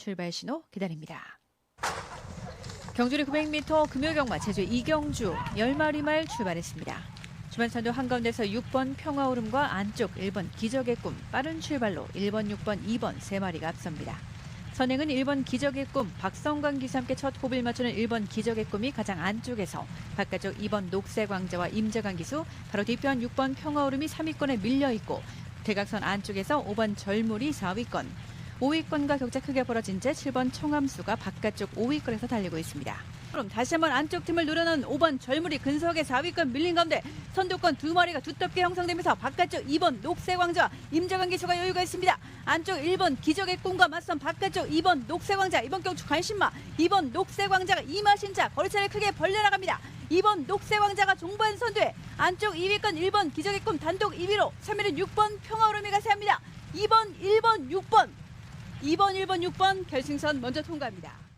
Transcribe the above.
출발 신호 기다립니다. 경주리 900m 금요경마 제주 이경주 10마리 말 출발했습니다. 주변선도 한가운데서 6번 평화오름과 안쪽 1번 기적의 꿈 빠른 출발로 1번, 6번, 2번 세 마리가 앞섭니다. 선행은 1번 기적의 꿈 박성광 기수와 함께 첫 호흡을 맞추는 1번 기적의 꿈이 가장 안쪽에서 바깥쪽 2번 녹색 왕자와 임재강 기수 바로 뒤편 6번 평화오름이 3위권에 밀려 있고 대각선 안쪽에서 5번 절물이 4위권 5위권과 격차 크게 벌어진 채 7번 청암수가 바깥쪽 5위권에서 달리고 있습니다. 그럼 다시 한번 안쪽 틈을 노려는 5번 절물이 근소하게 4위권 밀린 가운데 선두권 두 마리가 두텁게 형성되면서 바깥쪽 2번 녹색왕자 임재관 기수가 여유가 있습니다. 안쪽 1번 기적의 꿈과 맞선 바깥쪽 2번 녹색왕자 이번 경주 관심마 2번 녹색왕자가 이마신차 거리차를 크게 벌려나갑니다. 2번 녹색왕자가 종반 선두에 안쪽 2위권 1번 기적의 꿈 단독 2위로 3위는 6번 평화오름이 가 세합니다. 2번, 1번, 6번 2번, 1번, 6번 결승선 먼저 통과합니다.